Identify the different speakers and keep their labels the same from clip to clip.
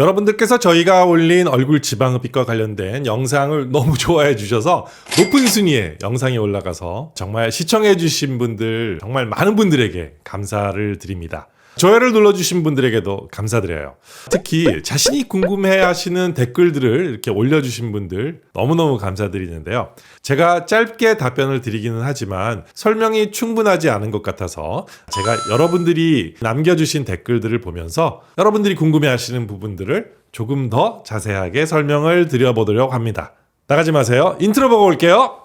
Speaker 1: 여러분들께서 저희가 올린 얼굴 지방흡입과 관련된 영상을 너무 좋아해 주셔서 높은 순위에 영상이 올라가서 정말 시청해 주신 분들 정말 많은 분들에게 감사를 드립니다. 좋아요를 눌러주신 분들에게도 감사드려요. 특히 자신이 궁금해 하시는 댓글들을 이렇게 올려주신 분들 너무너무 감사드리는데요. 제가 짧게 답변을 드리기는 하지만 설명이 충분하지 않은 것 같아서 제가 여러분들이 남겨주신 댓글들을 보면서 여러분들이 궁금해 하시는 부분들을 조금 더 자세하게 설명을 드려보도록 합니다. 나가지 마세요. 인트로 보고 올게요.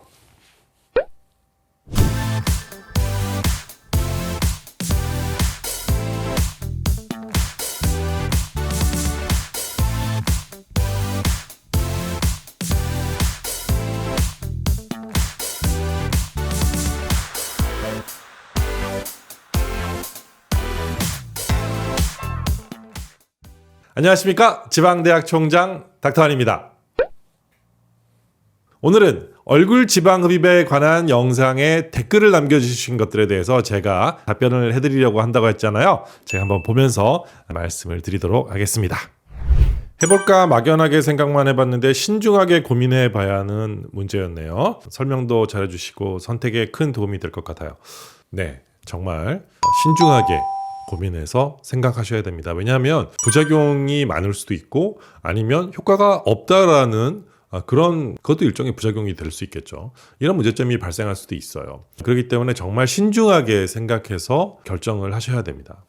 Speaker 1: 안녕하십니까 지방대학 총장 닥터한입니다. 오늘은 얼굴 지방 흡입에 관한 영상에 댓글을 남겨주신 것들에 대해서 제가 답변을 해드리려고 한다고 했잖아요. 제가 한번 보면서 말씀을 드리도록 하겠습니다. 해볼까 막연하게 생각만 해봤는데 신중하게 고민해 봐야 하는 문제였네요. 설명도 잘해주시고 선택에 큰 도움이 될 것 같아요. 네, 정말 신중하게 고민해서 생각하셔야 됩니다. 왜냐하면 부작용이 많을 수도 있고 아니면 효과가 없다라는 아, 그런 그것도 일종의 부작용이 될 수 있겠죠. 이런 문제점이 발생할 수도 있어요. 그렇기 때문에 정말 신중하게 생각해서 결정을 하셔야 됩니다.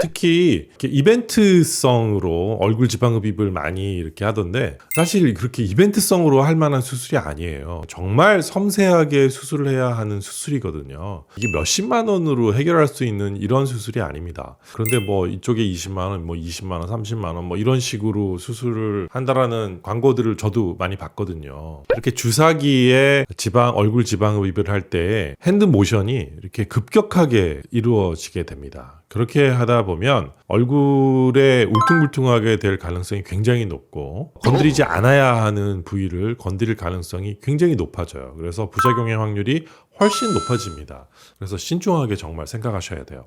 Speaker 1: 특히 이벤트성으로 얼굴 지방흡입을 많이 이렇게 하던데 사실 그렇게 이벤트성으로 할 만한 수술이 아니에요. 정말 섬세하게 수술을 해야 하는 수술이거든요. 이게 몇십만 원으로 해결할 수 있는 이런 수술이 아닙니다. 그런데 뭐 이쪽에 20만 원, 뭐 20만 원, 30만 원 뭐 이런 식으로 수술을 한다라는 광고들을 저도 많이 봤거든요. 이렇게 주사기에 지방 얼굴 지방흡입을 할 때 핸드 모션이 이렇게 급격하게 이루어지게 됩니다. 그렇게 하다 보면 얼굴에 울퉁불퉁하게 될 가능성이 굉장히 높고 건드리지 않아야 하는 부위를 건드릴 가능성이 굉장히 높아져요. 그래서 부작용의 확률이 훨씬 높아집니다. 그래서 신중하게 정말 생각하셔야 돼요.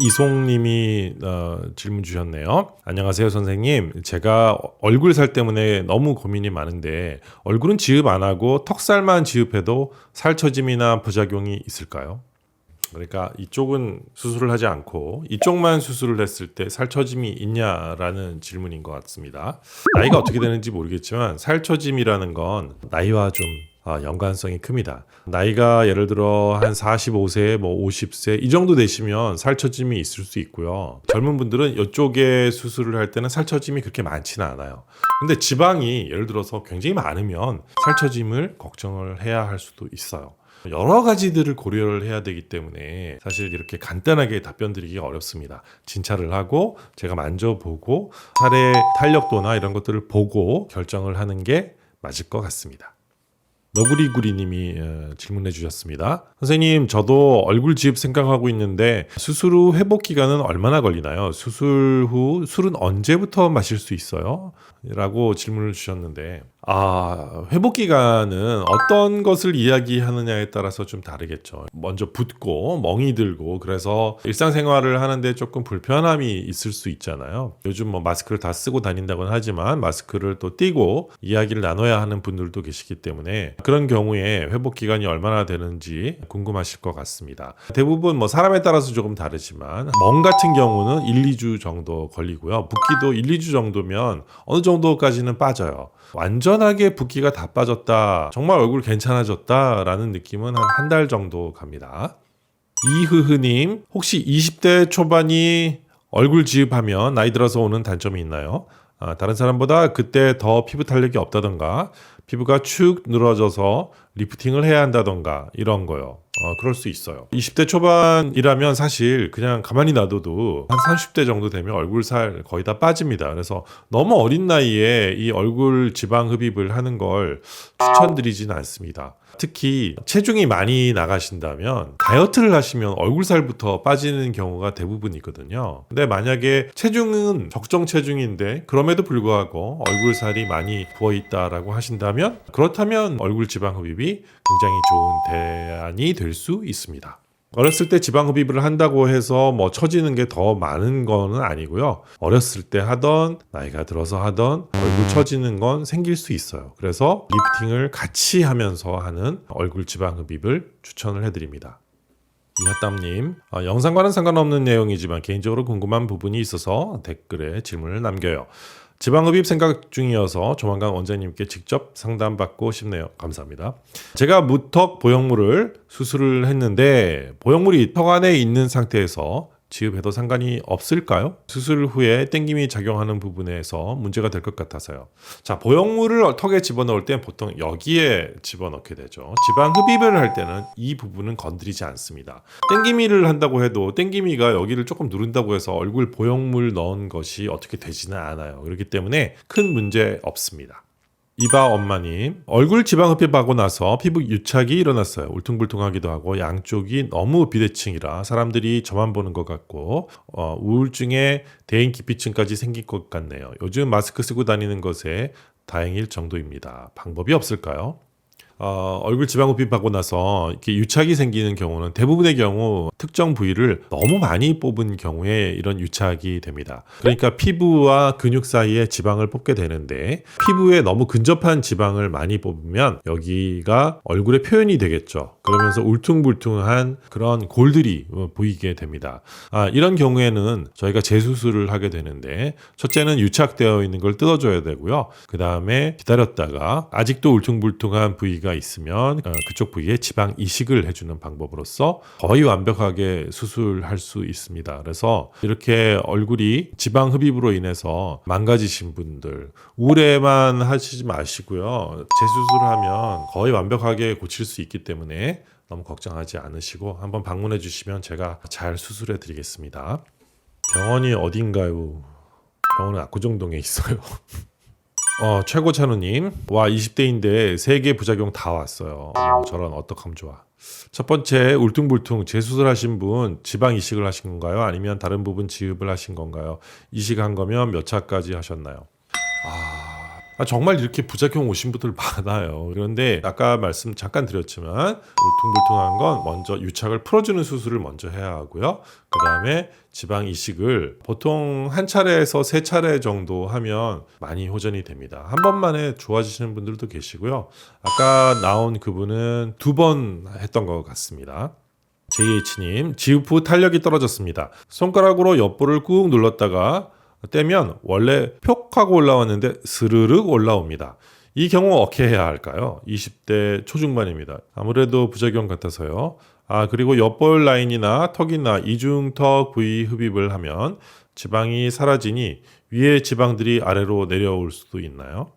Speaker 1: 이송님이 어, 질문 주셨네요. 안녕하세요, 선생님. 제가 얼굴 살 때문에 너무 고민이 많은데 얼굴은 지읍 안 하고 턱살만 지읍해도 살 처짐이나 부작용이 있을까요? 그러니까 이쪽은 수술을 하지 않고 이쪽만 수술을 했을 때 살처짐이 있냐라는 질문인 것 같습니다. 나이가 어떻게 되는지 모르겠지만 살처짐이라는 건 나이와 좀 아, 연관성이 큽니다. 나이가 예를 들어 한 45세, 뭐 50세 이 정도 되시면 살처짐이 있을 수 있고요. 젊은 분들은 이쪽에 수술을 할 때는 살처짐이 그렇게 많지는 않아요. 근데 지방이 예를 들어서 굉장히 많으면 살처짐을 걱정을 해야 할 수도 있어요. 여러 가지들을 고려를 해야 되기 때문에 사실 이렇게 간단하게 답변 드리기가 어렵습니다. 진찰을 하고 제가 만져보고 살의 탄력도나 이런 것들을 보고 결정을 하는 게 맞을 것 같습니다. 너구리구리님이 어, 질문해 주셨습니다. 선생님, 저도 얼굴 지읍 생각하고 있는데 수술 후 회복 기간은 얼마나 걸리나요? 수술 후 술은 언제부터 마실 수 있어요? 라고 질문을 주셨는데 아, 회복 기간은 어떤 것을 이야기하느냐에 따라서 좀 다르겠죠. 먼저 붓고 멍이 들고 그래서 일상생활을 하는데 조금 불편함이 있을 수 있잖아요. 요즘 뭐 마스크를 다 쓰고 다닌다고는 하지만 마스크를 또 띄고 이야기를 나눠야 하는 분들도 계시기 때문에 그런 경우에 회복 기간이 얼마나 되는지 궁금하실 것 같습니다. 대부분 뭐 사람에 따라서 조금 다르지만 멍 같은 경우는 1, 2주 정도 걸리고요. 붓기도 1, 2주 정도면 어느 정도 까지는 빠져요. 완전하게 붓기가 다 빠졌다. 정말 얼굴 괜찮아졌다라는 느낌은 한 한 달 정도 갑니다. 이흐흐님, 혹시 20대 초반이 얼굴 지읍하면 나이 들어서 오는 단점이 있나요? 아, 다른 사람보다 그때 더 피부 탄력이 없다던가, 피부가 축 늘어져서 리프팅을 해야 한다던가, 이런 거요. 어, 그럴 수 있어요. 20대 초반이라면 사실 그냥 가만히 놔둬도 한 30대 정도 되면 얼굴 살 거의 다 빠집니다. 그래서 너무 어린 나이에 이 얼굴 지방 흡입을 하는 걸 추천드리진 않습니다. 특히 체중이 많이 나가신다면 다이어트를 하시면 얼굴 살부터 빠지는 경우가 대부분이거든요. 근데 만약에 체중은 적정 체중인데 그럼에도 불구하고 얼굴 살이 많이 부어 있다라고 하신다면 그렇다면 얼굴 지방 흡입이 굉장히 좋은 대안이 될 수 있습니다. 어렸을 때 지방 흡입을 한다고 해서 뭐 처지는 게 더 많은 거는 아니고요. 어렸을 때 하던 나이가 들어서 하던 얼굴 처지는 건 생길 수 있어요. 그래서 리프팅을 같이 하면서 하는 얼굴 지방 흡입을 추천을 해드립니다. 이하땀님, 어, 영상과는 상관없는 내용이지만 개인적으로 궁금한 부분이 있어서 댓글에 질문을 남겨요. 지방흡입 생각 중이어서 조만간 원장님께 직접 상담받고 싶네요. 감사합니다. 제가 무턱 보형물을 수술을 했는데 보형물이 턱 안에 있는 상태에서 지읍해도 상관이 없을까요? 수술 후에 땡김이 작용하는 부분에서 문제가 될 것 같아서요. 자, 보형물을 턱에 집어넣을 땐 보통 여기에 집어넣게 되죠. 지방 흡입을 할 때는 이 부분은 건드리지 않습니다. 땡기미를 한다고 해도 땡기미가 여기를 조금 누른다고 해서 얼굴 보형물 넣은 것이 어떻게 되지는 않아요. 그렇기 때문에 큰 문제 없습니다. 이바 엄마님 얼굴 지방 흡입하고 나서 피부 유착이 일어났어요. 울퉁불퉁하기도 하고 양쪽이 너무 비대칭이라 사람들이 저만 보는 것 같고 어, 우울증에 대인 기피증까지 생길 것 같네요. 요즘 마스크 쓰고 다니는 것에 다행일 정도입니다. 방법이 없을까요? 어, 얼굴 지방 흡입하고 나서 이렇게 유착이 생기는 경우는 대부분의 경우 특정 부위를 너무 많이 뽑은 경우에 이런 유착이 됩니다. 그러니까 피부와 근육 사이에 지방을 뽑게 되는데 피부에 너무 근접한 지방을 많이 뽑으면 여기가 얼굴에 표현이 되겠죠. 그러면서 울퉁불퉁한 그런 골들이 보이게 됩니다. 아, 이런 경우에는 저희가 재수술을 하게 되는데 첫째는 유착되어 있는 걸 뜯어줘야 되고요. 그 다음에 기다렸다가 아직도 울퉁불퉁한 부위가 있으면 어, 그쪽 부위에 지방 이식을 해주는 방법으로서 거의 완벽하게 수술할 수 있습니다. 그래서 이렇게 얼굴이 지방 흡입으로 인해서 망가지신 분들 우울해만 하시지 마시고요. 재수술하면 거의 완벽하게 고칠 수 있기 때문에 너무 걱정하지 않으시고 한번 방문해 주시면 제가 잘 수술해 드리겠습니다. 병원이 어딘가요? 병원은 압구정동에 있어요. 어, 최고 찬우님, 와 20대인데 세 개 부작용 다 왔어요. 어, 저런 어떡하면 좋아. 첫 번째 울퉁불퉁 재수술하신 분 지방 이식을 하신 건가요? 아니면 다른 부분 지읍을 하신 건가요? 이식한 거면 몇 차까지 하셨나요? 아, 정말 이렇게 부작용 오신 분들 많아요. 그런데 아까 말씀 잠깐 드렸지만 울퉁불퉁한 건 먼저 유착을 풀어주는 수술을 먼저 해야 하고요. 그 다음에 지방 이식을 보통 한 차례에서 세 차례 정도 하면 많이 호전이 됩니다. 한 번만에 좋아지시는 분들도 계시고요. 아까 나온 그분은 두 번 했던 것 같습니다. JH님, 후 탄력이 떨어졌습니다. 손가락으로 옆볼을 꾹 눌렀다가 떼면 원래 표 하고 올라왔는데 스르륵 올라옵니다. 이 경우 어떻게 해야 할까요? 20대 초중반입니다. 아무래도 부작용 같아서요. 아, 그리고 옆볼 라인이나 턱이나 이중턱 부위 흡입을 하면 지방이 사라지니 위에 지방들이 아래로 내려올 수도 있나요?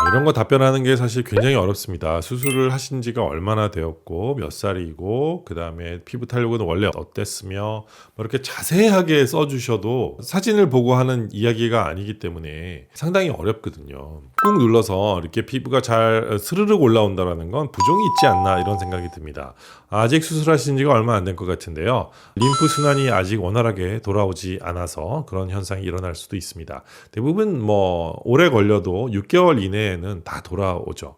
Speaker 1: 아, 이런 거 답변하는 게 사실 굉장히 어렵습니다. 수술을 하신 지가 얼마나 되었고 몇 살이고 그 다음에 피부 탄력은 원래 어땠으며 뭐 이렇게 자세하게 써주셔도 사진을 보고 하는 이야기가 아니기 때문에 상당히 어렵거든요. 꾹 눌러서 이렇게 피부가 잘 스르륵 올라온다라는 건 부종이 있지 않나 이런 생각이 듭니다. 아직 수술하신 지가 얼마 안 된 것 같은데요. 림프 순환이 아직 원활하게 돌아오지 않아서 그런 현상이 일어날 수도 있습니다. 대부분 뭐 오래 걸려도 6개월 이내 에는 다 돌아오죠.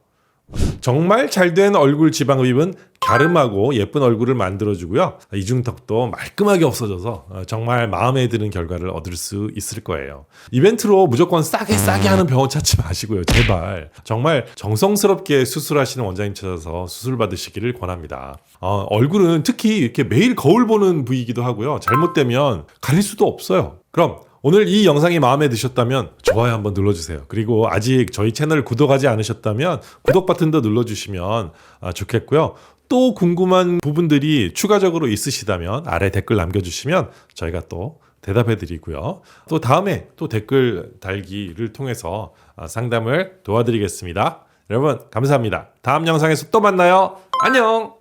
Speaker 1: 정말 잘된 얼굴 지방 흡입은 갸름하고 예쁜 얼굴을 만들어주고요. 이중턱도 말끔하게 없어져서 어, 정말 마음에 드는 결과를 얻을 수 있을 거예요. 이벤트로 무조건 싸게 싸게 하는 병원 찾지 마시고요. 제발. 정말 정성스럽게 수술하시는 원장님 찾아서 수술 받으시기를 권합니다. 어, 얼굴은 특히 이렇게 매일 거울 보는 부위이기도 하고요. 잘못되면 가릴 수도 없어요. 그럼 오늘 이 영상이 마음에 드셨다면 좋아요 한번 눌러주세요. 그리고 아직 저희 채널 구독하지 않으셨다면 구독 버튼도 눌러주시면 아, 좋겠고요. 또 궁금한 부분들이 추가적으로 있으시다면 아래 댓글 남겨주시면 저희가 또 대답해 드리고요. 또 다음에 또 댓글 달기를 통해서 아, 상담을 도와드리겠습니다. 여러분 감사합니다. 다음 영상에서 또 만나요. 안녕!